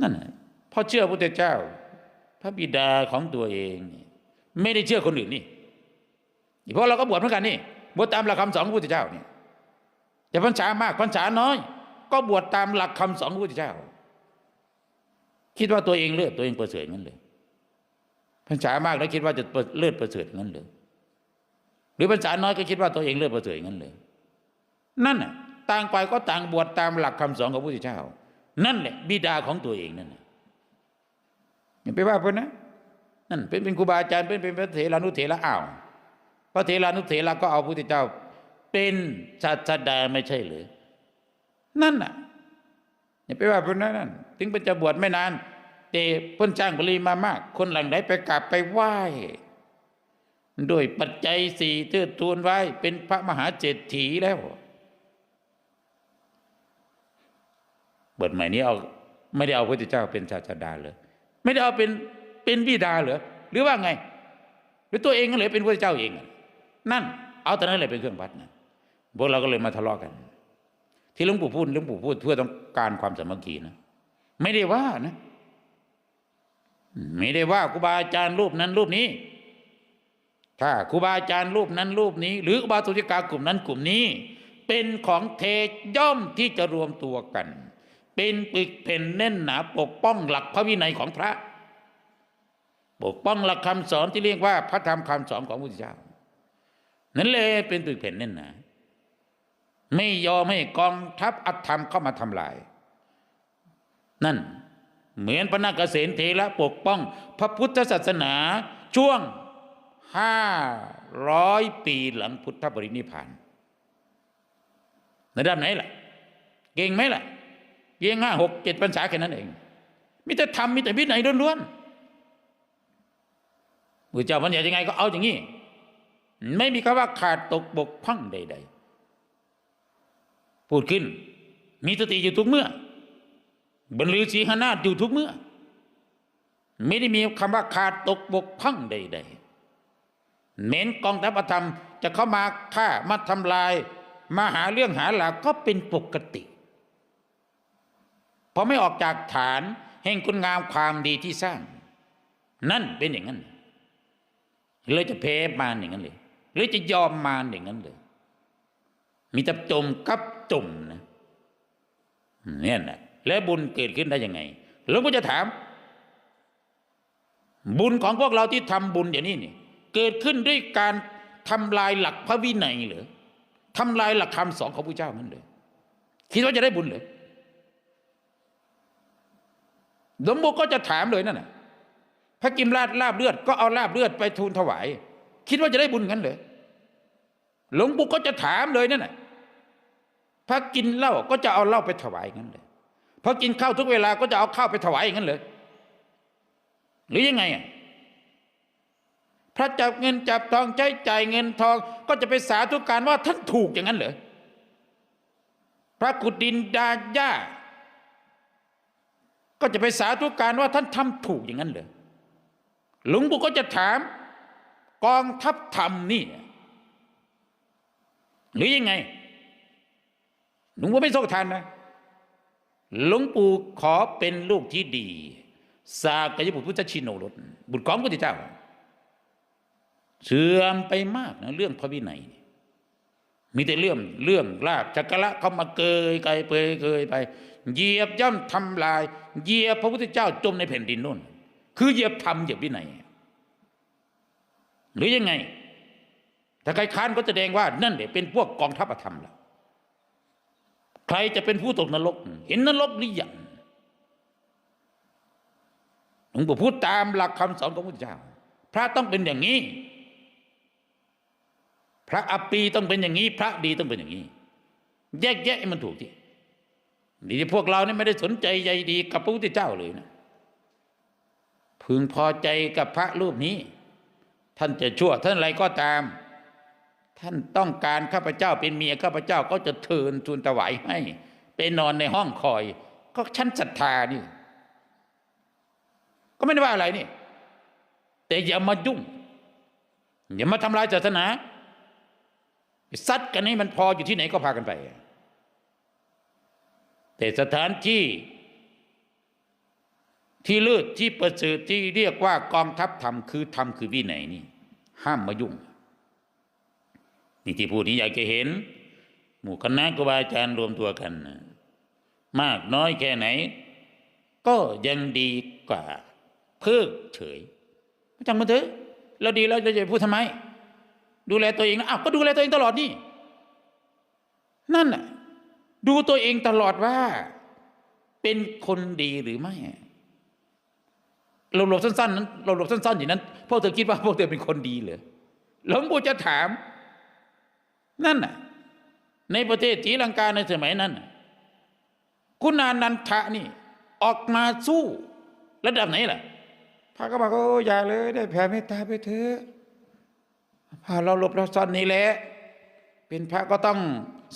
นั่นน่ะเพราะเชื่อพระพุทธเจ้า พระบิดาของตัวเองไม่ได้เชื่อคนอื่นนี่เพราะเราก็บวชเหมือนกันนี่บวชตามหลักคำสอนของพระพุทธเจ้านี่แต่พรรษามากพรรษาน้อย ก็บวชตามหลักคำสอนของพระพุทธเจ้า คิดว่าตัวเองเลือดตัวเองประเสริฐงั้นเลยพรรษามากแล้วคิดว่าจะเลือดประเสริฐงั้นเลยหรือพรรษาน้อยก็คิดว่าตัวเองเลือดประเสริฐงั้นเลย นั่นน่ะต่างไปก็ต่างบวชตามหลักคำสอนของพระพุทธเจ้า นั่นแหละบิดาของตัวเองนั่นอย่าไปว่าเพิ่อนนะนั่นเป็นเป็นครูบาอาจารย์เป็นเป็นพระเถรานุเถระอ้าวพระเถรานุเถระก็เอาพระพุทธเจ้า เป็นศาสดาไม่ใช่หรือนั่นน่ะอย่าไปว่าเพิ่นนะนั่นถึงเป็นจะบวชไม่นานแต่เพิ่นจ้างบริมามาก คนหลังไหนไปกราบไปไหว้ด้วยปัจจัยสี่เทือทูนไว้เป็นพระมหาเจตถีแล้ว บทใหม่นี้เอาไม่ได้เอาพระพุทธเจ้าเป็นศาสดาเลยไม่ได้เอาเป็นเป็นบิดาเหรอหรือว่าไง หรือตัวเองก็เลยเป็นพระเจ้าเอง นั่น เอาแต่นั้นเลยเป็นเครื่องวัดนะพวกเราก็เลยมาทะเลาะกัน ที่หลวงปู่พูดหลวงปู่พูดเพื่อต้องการความสามัคคีนะไม่ได้ว่านะไม่ได้ว่าครูบาอาจารย์รูปนั้นรูปนี้ ถ้าครูบาอาจารย์รูปนั้นรูปนี้ หรือครูบาสุจิกากลุ่มนั้นกลุ่มนี้ เป็นของเทย่อมที่จะรวมตัวกัน เป็นปึกเป็นแน่นหนาปกป้องหลักพระวินัยของพระ ปกป้องหลักคำสอนที่เรียกว่าพระธรรมคำสอนของพระพุทธเจ้า นั่นเลยเป็นปึกแผ่นแน่นหนาไม่ยอมให้กองทัพอธรรมเข้ามาทำลาย นั่นเหมือนพระนาคเษนเทระปกป้อง พระพุทธศาสนาช่วงห้าร้อยปีหลังพุทธบรินิพพานในด้านไหนล่ะ เก่งไหมล่ะ เพียงห้าหกเจ็ดพรรษาแค่นั้นเองมิแต่ทำมิแต่วินัยล้วนๆพระเจ้าบัญญัติยังไงก็เอาอย่างนี้ไม่มีคำว่าขาดตกบกพร่องใด ๆ พูดขึ้น มีสติอยู่ทุกเมื่อบรรลือสีหนาฏอยู่ทุกเมื่อ ไม่ได้มีคำว่าขาดตกบกพร่องใด ๆเม้นกองทัพธรรมจะเข้ามาฆ่ามาทำลาย มาหาเรื่องหาหลักก็เป็นปกติ พอไม่ออกจากฐานแห่งคุณงามความดีที่สร้าง นั่นเป็นอย่างนั้น เลยจะเพมาอย่างนั้นเลยหรือจะยอมมาอย่างนั้นเลย มีแต่จมกับจมนะเนี่ยนะแล้วบุญเกิดขึ้นได้ยังไงหลวงพ่อจะถาม บุญของพวกเราที่ทำบุญอย่างนี้นี่เกิดขึ้นด้วยการทำลายหลักพระวินัยหรือทำลายหลักคำสอนของพระเจ้านั่นเลยคิดว่าจะได้บุญเหรอ หลวงปู่ก็จะถามเลยนั่นน่ะพระกิมราชลาบเลือดก็เอาลาบเลือดไปทูลถวาย คิดว่าจะได้บุญงั้นเลยหลวงปู่ก็จะถามเลยนั่นน่ะพระกินเหล้าก็จะเอาเหล้าไปถวายงั้นเลยพอกินข้าวทุกเวลาก็จะเอาข้าวไปถวายอย่างนั้นเลยหรือยังไงอะพระจับเงินจับทองใช้จ่ายเงินทองก็จะไปสาธุการว่าท่านถูกอย่างนั้นเหรอพระกุดินดาย่า ก็จะไปสาธุการว่าท่านทำถูกอย่างนั้นเหรอหลวงปู่ก็จะถาม กองทัพธรรมนี่หรือยังไงหลวงปู่ไม่โศกทานนะหลวงปู่ขอเป็นลูกที่ดีสากยบุตรพุทธชินโนรสบุตรของพระพุทธเจ้า เสื่อมไปมากนะเรื่องพระวินัยมีแต่เรื่องเรื่องลาบจักระเข้ามาเกยไกลเปยเกยไป เหยียบย่ำทำลาย เหยียบพระพุทธเจ้าจมในแผ่นดินนู่น คือเหยียบธรรมเหยียบวินัยหรือยังไง ถ้าใครค้านก็แสดงว่านั่นเดี๋ยเป็นพวกกองทัพอธรรมแล้วใครจะเป็นผู้ตกนรก เห็นนรกหรือยังหลวงปู่พูดตามหลักคำสอนของพระพุทธเจ้า พระต้องเป็นอย่างนี้ พระอปีต้องเป็นอย่างนี้ พระดีต้องเป็นอย่างนี้ แยกแยะให้มันถูกที่ นี่พวกเราเนี่ยไม่ได้สนใจใยดีกับพระพุทธเจ้าเลยนะพึงพอใจกับพระรูปนี้ ท่านจะชั่วท่านอะไรก็ตาม ท่านต้องการข้าพเจ้าเป็นเมียข้าพเจ้าก็จะเทินทูลถวายให้ไปนอนในห้องคอย ก็ชั้นศรัทธานี่ ก็ไม่ได้ว่าอะไรนี่ แต่อย่ามายุ่ง อย่ามาทำลายศาสนาซัดกันให้มันพออยู่ที่ไหนก็พากันไป แต่สถานที่ ที่เลิศที่ประเสริฐที่เรียกว่ากองทัพธรรมคือธรรมคือวินัยนี่ ห้ามมายุ่งนี่ที่พูดนี้อยากจะเห็น หมู่คณะครูบาอาจารย์รวมตัวกัน มากน้อยแค่ไหน ก็ยังดีกว่า เพิกเฉยจังมาเถอะเราดีแล้วเราจะพูดทำไม ดูแลตัวเองนะอ้าวก็ดูแลตัวเองตลอดนี่ นั่นน่ะ ดูตัวเองตลอดว่า เป็นคนดีหรือไม่เราหลบสั้นๆนั้นเราหลบสั้นๆอย่างนั้นพวกเธอคิดว่าพวกเธอเป็นคนดีเหรอหลวงปู่จะถาม นั่นน่ะ ในประเทศศรีลังกาในสมัยนั้นคุณานันทะนี่ ออกมาสู้ ระดับไหนล่ะพระก็บอกโอ้อย่าเลย ได้แผ่เมตตาไปเถอะพาเราหลบเราซ่อนนี่แหละเป็นพระก็ต้อง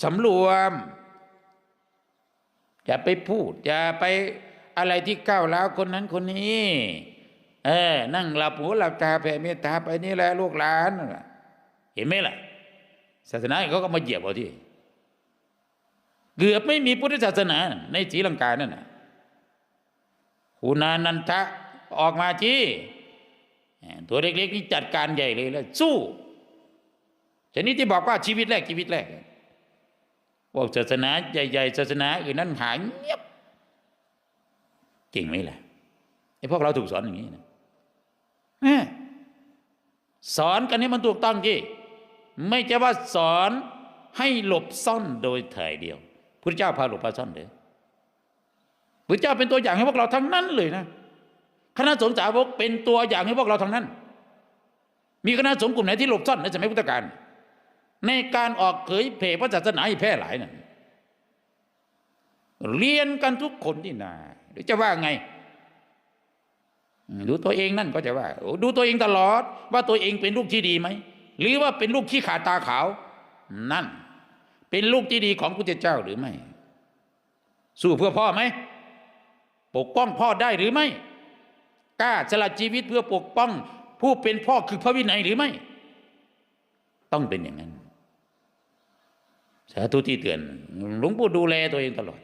สำรวม อย่าไปพูด อย่าไปอะไรที่ก้าวร้าวคนนั้นคนนี้ เออ นั่งหลับหูหลับตาแผ่เมตตาไปนี่แหละลูกหลาน เห็นไหมล่ะ ศาสนาเขาก็มาเหยียบเอาที่ เกือบไม่มีพุทธศาสนา ในศรีลังกานั่นน่ะหูนานันทะออกมาจีตัวเล็กๆนี่จัดการใหญ่เลยแล้วสู้ชนิดที่บอกว่าชีวิตแรกชีวิตแรก บอกศาสนาใหญ่ๆศาสนาอื่นนั้นหายเงียบจริงไหมล่ะไอ้พวกเราถูกสอนอย่างนี้นะสอนกันให้มันถูกต้องที่ไม่ใช่ว่าสอนให้หลบซ่อนโดยถ่ายเดียวพระเจ้าพาหลบพาซ่อนเลยพระเจ้าเป็นตัวอย่างให้พวกเราทั้งนั้นเลยนะคณะสงฆ์สาวกเป็นตัวอย่างให้พวกเราทั้งนั้น มีคณะสงฆ์กลุ่มไหนที่หลบซ่อนในสมัยพุทธกาล ในการออกเผยแผ่พระศาสนาให้แพร่หลายนั่นเรียนกันทุกคนที่นาหรือจะว่าไง ดูตัวเองนั่นก็จะว่า ดูตัวเองตลอด ว่าตัวเองเป็นลูกที่ดีไหม หรือว่าเป็นลูกขี้ขาดตาขาว นั่น เป็นลูกที่ดีของพระเจ้าหรือไม่ สู้เพื่อพ่อไหม ปกป้องพ่อได้หรือไม่ กล้าสละชีวิตเพื่อปกป้อง ผู้เป็นพ่อคือพระวินัยหรือไม่ ต้องเป็นอย่างนั้นาธุที่เตือน หลวงปู่ดูแลตัวเองตลอด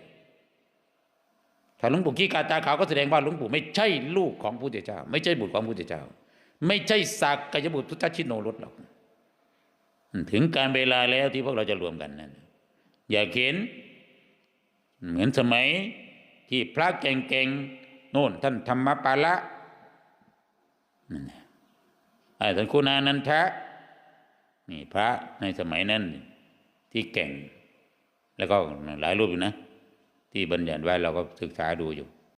ถ้าหลวงปู่ขี้กาตาขาวก็แสดงว่าหลวงปู่ไม่ใช่ลูกของพระเจ้า ไม่ใช่บุตรของพระเจ้า ไม่ใช่สักกายบุตรพุทธชินโนรสหรอก ถึงการเวลาแล้วที่พวกเราจะรวมกันนั้นอย่าเข็นเหมือนสมัยที่พระเก่งๆโน่นท่านธรรมปาละไอ้ท่านคุณานันทะนี่พระในสมัยนั้น ที่เก่ง แล้วก็หลายรูปอยู่นะ ที่บัญญัติไว้เราก็ศึกษาดูอยู่